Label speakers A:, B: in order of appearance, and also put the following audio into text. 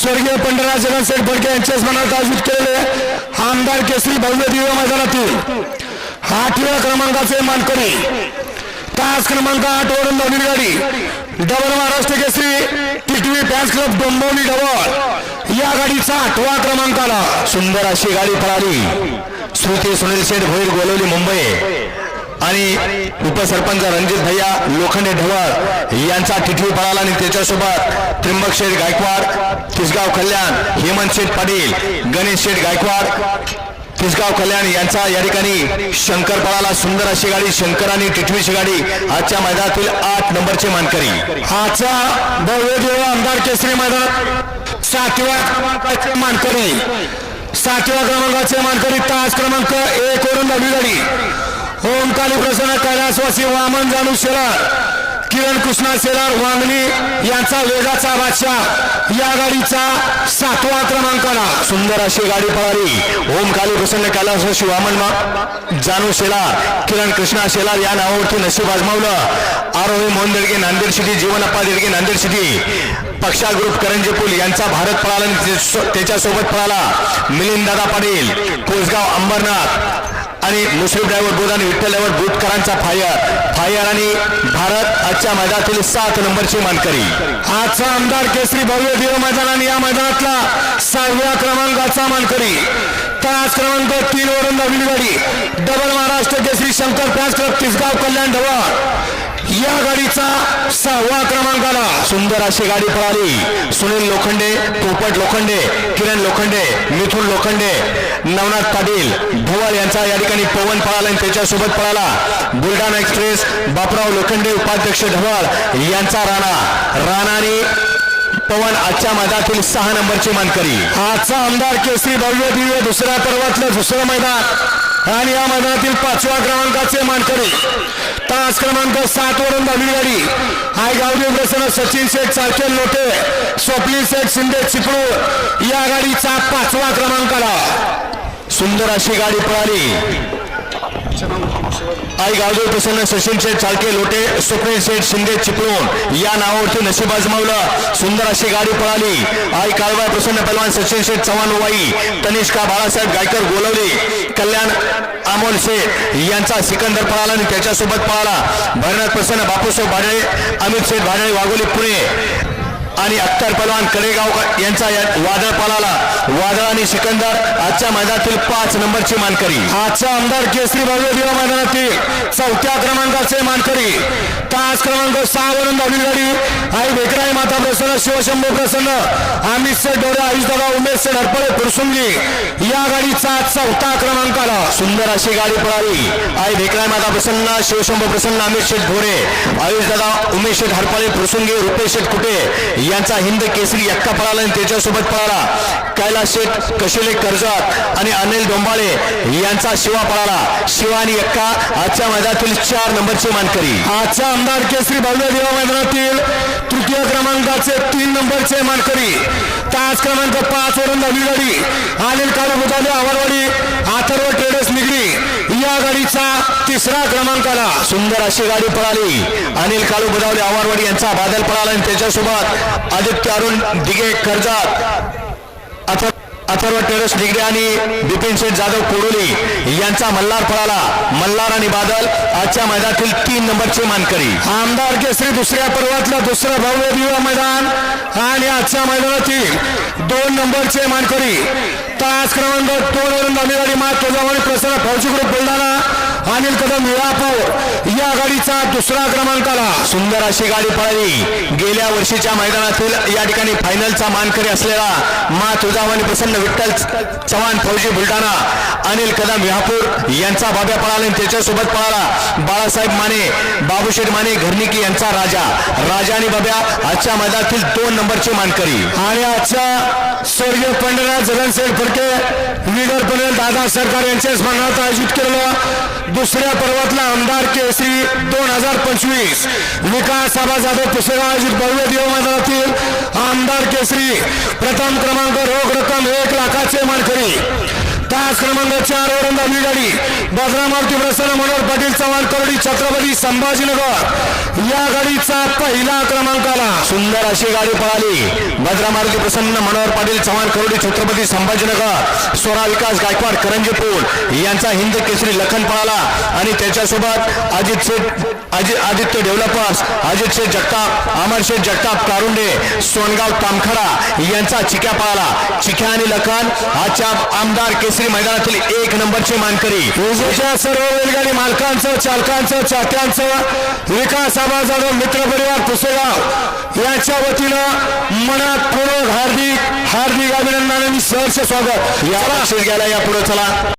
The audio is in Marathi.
A: स्वर्गीय पंढरा जगनसेठ फडके यांच्या स्मरणार्थ आयोजित केलेले आमदार केसरी भव्य दिव्य मैदानातील आठव्या क्रमांकाचे मानकरी तास क्रमांक आठ वरून नवीन गाडी double Maharashtra Kesari Titvi fans club Dombivli double. या गाडीचा आठवा क्रमांकाला
B: सुंदर अशी गाडी पळाली. श्रुती सुनील शेठ भोईर गोलवली मुंबई. आणि उपसरपंच रणजित भैया लोखंडे ढवळ यांचा टिटवी पळाला आणि त्याच्यासोबत त्र्यंबक शेठ गायकवाड तिसगाव कल्याण हेमंत शेठ पाटील गणेश शेठ गायकवाड तिसगाव कल्याण यांचा या ठिकाणी शंकर पळाला. सुंदर अशी गाडी शंकर आणि टिटवीची गाडी आजच्या मैदानातील आठ नंबरचे मानकरी.
A: आजचा भव्य देव आमदार केसरी मैदानात सातव्या क्रमांकाचे मानकरी. सातव्या क्रमांकाचे मानकरी तास क्रमांक एक वरून नवी गाडी. ओमकाली प्रसन्न कैलासवासी वामन जाणू शेलार किरण कृष्णा शेलार वांगणी यांचा वेगाचा बादशाह या गाडीचा सातवा क्रमांकाला.
B: सुंदर अशी गाडी पळाली. ओम काली प्रसन्न कैलासवासी वामन मा- जानू शेलार किरण कृष्णा शेलार या नावावरती नशीब आजमावलं. Arohi Mohan Dedge Nanded city Jeevanappa Dedge Nanded city. पक्षा ग्रुप करंजी पुल यांचा भारत पळाला आणि त्याच्यासोबत पळाला. मिलिंद दादा पाटील कोसगाव अंबरनाथ आणि मुस्लिम ड्रायव्हर बोध आणि विठ्ठल ड्रायव्हर बोटकरांचा फायर फायर आणि भारत आजच्या मैदानातील सात नंबरची मानकरी.
A: आजचा आमदार केसरी भव्य देव मैदान आणि या मैदानातला सहाव्या क्रमांकाचा मानकरी. तास क्रमांक तीन वरून नवीन गाडी. Double Maharashtra Kesari Shankar fans club Tisgaon Kalyan Dhaval. या गाडीचा सहावा क्रमांक आला.
B: सुंदर अशी गाडी पळाली. सुनील लोखंडे पोपट लोखंडे किरण लोखंडे मिथुन लोखंडे नवनाथ पाटील धवळ यांचा या ठिकाणी पवन पळाला आणि त्याच्यासोबत पळाला. बुलढाणा एक्सप्रेस बापराव लोखंडे उपाध्यक्ष ढवळ यांचा राणा. राणाने पवन आजच्या मैदानातील सहा नंबरची मानकरी.
A: आजचा आमदार केसरी भव्य दिव्य दुसऱ्या पर्वातलं दुसरं मैदान. आणि या मैदानातील पाचव्या क्रमांकाचे मानकरी. तास क्रमांक सात वरून नवीन गाडी. हाय गावदेव प्रसन्न सचिन शेठ चालके लोटे स्वप्नील शेठ शिंदे चिपळू या गाडीचा पाचवा क्रमांक आला
B: सुंदर अशी गाडी पळाली. आई गावदेव प्रसन्न सचिन शेठ चालके लोटे स्वप्नील शेठ शिंदे चिपळूण. या नावावरती नशीब आजमावलं सुंदर अशी गाडी पळाली. आई काळवा प्रसन्न पहलवान सचिन शेठ चव्हाण वाई तनिष्का बाळासाहेब गायकर गोलवली कल्याण अमोल शेठ यांचा सिकंदर पळाला आणि त्याच्यासोबत पळाला. भरनाथ प्रसन्न बापूसाहेब भाडळे अमित शेठ भाडळे वाघोली पुणे. आणि अख्तर पलवान कडेगाव यांचा या वादळ पळाला वादळ आणि सिकंदर आजच्या मैदानातील पाच नंबरची मानकरी.
A: आजचा आमदार केसरी भव्य दिवा मैदानातील चौथ्या क्रमांकाचे मानकरी. तास क्रमांक सहा वरून नवीन गाडी आई बेकराई माता प्रसन्न शिवशंभू प्रसन्न अमित से डोळे आयुष दादा उमेश से हरपळे फुरसुंगी या गाडीचा चौथा क्रमांकाला
B: सुंदर अशी गाडी पळाली. आई भेकराय माता प्रसन्न शिवशंभ प्रसन्न अमित शेठ भोरे. आयुष दादा उमेश शेठ हरपाळे प्रसंगी रुपेश शेठ कुटे. यांचा हिंद केसरी एक्का पळाला आणि त्याच्यासोबत पळाला. कैलास शेठ कशिले कर्जत आणि अनिल डोंबाळे यांचा शिवा पळाला. शिवा आणि एक्का आजच्या मैदानातील चार नंबरचे मानकरी.
A: आजचा आमदार केसरी भव्य देवा मैदानातील तृतीय क्रमांकाचे तीन नंबरचे मानकरी. तास क्रमांक पाच वरून नवी गाडी अनिल काळू बुधाले आवारवाडी आथर्व ट्रेडर्स आघाडीचा तिसरा क्रमांकाला
B: सुंदर अशी गाडी पळाली. अनिल काळू बुधावले आवारवाडी यांचा बादल पळाला आणि त्याच्यासोबत आदित्य अरुण दिगे कर्जात. अथवा अथर्व टेरस निगडे आणि बिपिन शेठ जाधव कोडोली यांचा मल्हार फळाला मल्हार आणि बादल आजच्या मैदानातील तीन नंबरचे मानकरी.
A: आमदार केसरी दुसऱ्या पर्वातला दुसरं भव्य विवाह मैदान आणि आजच्या मैदानातील दोन नंबरचे मानकरी. तास क्रमांक दोन वरून नवी मात तुळजावाडी प्रसार फौजी ग्रुप बुलढाणा. अनिल कदम विळापूर या गाडीचा दुसरा क्रमांक आला
B: सुंदर अशी गाडी पळाली. गेल्या वर्षीच्या मैदानातील या ठिकाणी फायनलचा मानकरी असलेला मा तुळजावानी प्रसन्न विठ्ठल चव्हाण फौजी बुलढाणा अनिल कदम विहापूर यांचा बाब्या पळाला आणि त्याच्यासोबत पळाला बाळासाहेब माने बाबूशेठ माने घरनिकी यांचा राजा. राजा आणि बाब्या आजच्या मैदानातील दोन नंबरची मानकरी.
A: आणि आजच्या स्वर्गीय पंढरा जगनसेठ फडके विगर पंढर दादा सरकार यांच्या स्मरणार्थ आयोजित केलेला दुसऱ्या पर्वातला आमदार केसरी दोन हजार पंचवीस. विकास सभा जाधव पुसेगाव आयोजित भव्य देव मैदानातील आमदार केसरी प्रथम क्रमांक रोख रक्कम एक लाखाचे मानकरी. तास क्रमांक चार वरून दहावी गाडी. बजरामारुती प्रसन्न मनोहर पाटील चव्हाण करडी छत्रपती संभाजीनगर. या गाडीचा पहिला क्रमांक आला
B: सुंदर अशी गाडी पळाली. बजरा मारुती प्रसन्न मनोहर पाटील चव्हाण करोडी छत्रपती संभाजीनगर. स्वरा विकास गायकवाड करंजीपूर यांचा हिंद केसरी लखन पळाला. आणि त्याच्यासोबत अजित शेठ अजित आदित्य डेव्हलपर्स अजित शेठ जगताप अमर शेठ जगताप कारुंडे सोनगाव तामखडा यांचा चिक्या पळाला. चिक्या आणि लखन आजच्या आमदार केसरी मैदानातील एक नंबरचे मानकरी.
A: विजेच्या सर्व बैलगाडी मालकांचं चालकांचं चाहत्यांचं विकास आबा जाधव मित्रपरिवार पुसेगाव. यांच्या वतीनं मनात पूर्ण हार्दिक हार्दिक अभिनंदन आणि सहर्ष स्वागत.
B: या बक्षीस घ्यायला या पुढे चला.